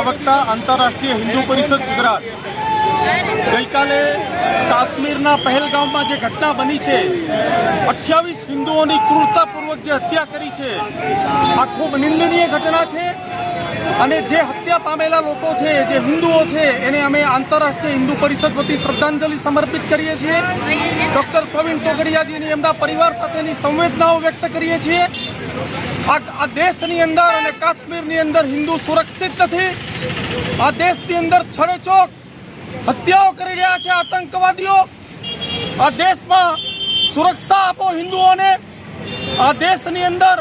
પ્રવક્તા આંતરરાષ્ટ્રીય હિન્દુ પરિષદ ગુજરાત. ગઈકાલે કાશ્મીરના પહેલગામમાં જે ઘટના બની છે, અઠ્યાવીસ હિન્દુઓની ક્રૂરતાપૂર્વક જે હત્યા કરી છે, આ ખૂબ નિંદનીય ઘટના છે. અને જે હત્યા પામેલા લોકો છે, જે હિન્દુઓ છે, એને અમે આંતરરાષ્ટ્રીય હિન્દુ પરિષદ વતી શ્રદ્ધાંજલિ સમર્પિત કરીએ છીએ. ડોક્ટર પ્રવીણ તોગડિયાજીની એમના પરિવાર સાથેની સંવેદનાઓ વ્યક્ત કરીએ છીએ. આ દેશની અંદર અને કાશ્મીરની અંદર હિન્દુ સુરક્ષિત નથી. આ દેશની અંદર છડેચોક હત્યાઓ કરી રહ્યા છે આતંકવાદીઓ. આ દેશમાં સુરક્ષા આપો હિન્દુઓને. આ દેશની અંદર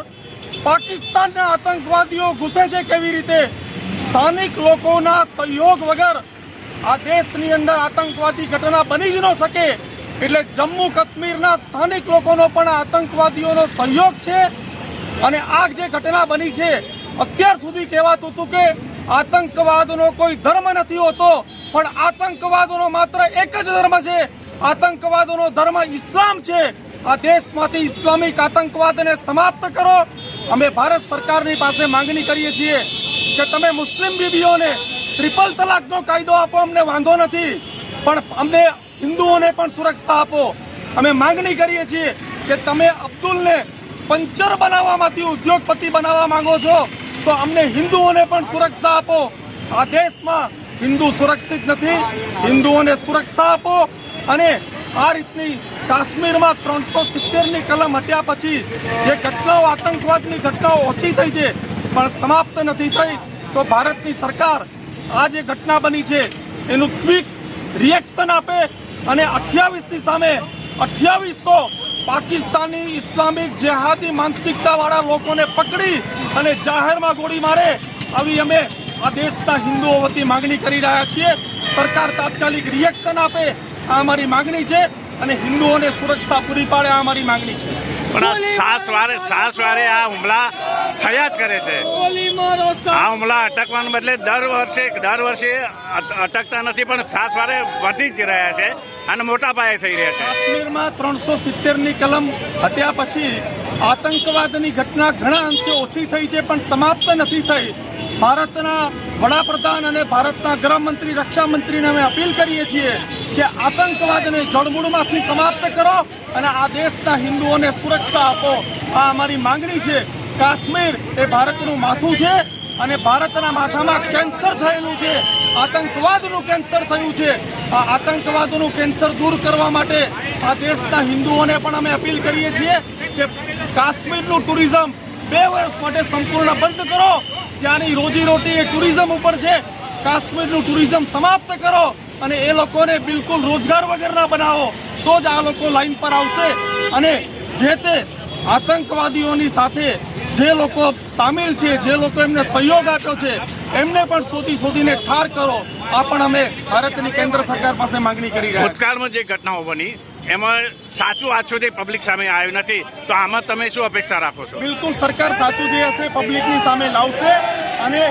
પાકિસ્તાનના આતંકવાદીઓ ઘૂસે છે કેવી રીતે? સ્થાનિક લોકોના સહયોગ વગર આ દેશની અંદર આતંકવાદી ઘટના બની જ ન શકે. એટલે જમ્મુ કાશ્મીરના સ્થાનિક લોકોનો પણ આતંકવાદીઓનો સહયોગ છે. અને આ જે ઘટના બની છે, અત્યાર સુધી કહેવાતું હતું કે આતંકવાદનો કોઈ ધર્મ નથી હોતો, પણ આતંકવાદનો માત્ર એક જ ધર્મ છે. આતંકવાદનો ધર્મ ઇસ્લામ છે. આ દેશમાંથી ઇસ્લામિક આતંકવાદને સમાપ્ત કરો. અમે ભારત સરકારની પાસે માંગણી કરીએ છીએ કે તમે મુસ્લિમ બીબીઓને ટ્રિપલ તલાકનો કાયદો આપો, અમને વાંધો નથી. પણ અમને હિન્દુઓને પણ સુરક્ષા આપો. અમે માંગણી કરીએ છીએ કે તમે અબ્દુલને પંચર બનાવવામાંથી ઉદ્યોગપતિ બનાવવા માંગો છો, તો અમને હિન્દુઓને પણ સુરક્ષા આપો. આ દેશમાં હિન્દુ સુરક્ષિત નથી, હિન્દુઓને સુરક્ષા આપો. અને આ રીતની કાશ્મીરમાં ત્રણસો સિત્તેરની કલમ હટ્યા પછી જે ઘટનાઓ, આતંકવાદની ઘટનાઓ ઓછી થઈ છે, પણ સમાપ્ત નથી થઈ, તો ભારતની સરકાર આ જે ઘટના બની છે, એનું ક્વિક રિએક્શન આપે. અને અઠ્યાવીસની સામે અઠ્યાવીસો પાકિસ્તાની ઇસ્લામિક જેહાદી માનસિકતા વાળા લોકોને પકડી અને જાહેરમાં ગોળી મારે આવી અમે આ દેશના હિન્દુઓ વતી માંગણી કરી રહ્યા છીએ. સરકાર તાત્કાલિક રિએક્શન આપે, આ અમારી માંગણી છે. અને હિન્દુઓને સુરક્ષા પૂરી પાડે આ અમારી માંગણી છે. પણ આ સાસ વારે સાસ વારે આ હુમલા થયા જ કરે છે. આ હુમલા અટકવાને બદલે દર વર્ષે દર વર્ષે અટકતા નથી પણ સાસ વારે વધી જ રહ્યા છે અને મોટા પાયે થઈ રહ્યા છે. કાશ્મીરમાં ત્રણસો સિત્તેરની કલમ હત્યા પછી આતંકવાદની ઘટના ઘણા અંશે ઓછી થઈ છે, પણ સમાપ્ત નથી થઈ. ભારતના વડાપ્રધાન અને ભારતના ગૃહમંત્રી, રક્ષામંત્રીને અમે અપીલ કરીએ છીએ કે આતંકવાદને જળમૂળમાંથી સમાપ્ત કરો અને આ દેશના હિન્દુઓને સુરક્ષા આપો. આ અમારી માંગણી છે. કાશ્મીર એ ભારતનું માથું છે અને ભારતના માથામાં કેન્સર થયેલું છે. આતંકવાદનું કેન્સર થયું છે. આ આતંકવાદનું કેન્સર દૂર કરવા માટે આ દેશના હિન્દુઓને પણ અમે અપીલ કરીએ છીએ કે કાશ્મીરનું ટુરિઝમ બે વર્ષ માટે સંપૂર્ણ બંધ કરો. ત્યાંની રોજીરોટી એ ટુરિઝમ ઉપર છે. કાશ્મીરનું ટુરિઝમ સમાપ્ત કરો અને એ લોકોને બિલકુલ રોજગાર વગરના બનાવો. તો જ આ લોકો લાઈન પર આવશે. અને જે તે આતંકવાદીઓની સાથે જે લોકો સામેલ છે, જે લોકો એમને સહયોગ આપ્યો છે, એમને પણ શોધી શોધીને ઠાર કરો. આ પણ અમે ભારતની કેન્દ્ર સરકાર પાસે માંગણી કરી રહ્યા ભૂતકાળમાં જે ઘટનાઓ બની એમાં સાચું આજ સુધી પબ્લિક સામે આવ્યું નથી, તો આમાં તમે શું અપેક્ષા રાખો છો? બિલકુલ, સરકાર સાચું જે હશે પબ્લિકની સામે લાવશે અને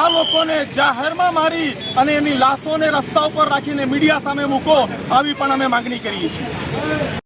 આ લોકોને જાહેરમાં મારી અને એની લાશોને રસ્તા ઉપર રાખીને મીડિયા સામે મૂકો, આવી પણ અમે માંગણી કરીએ છીએ.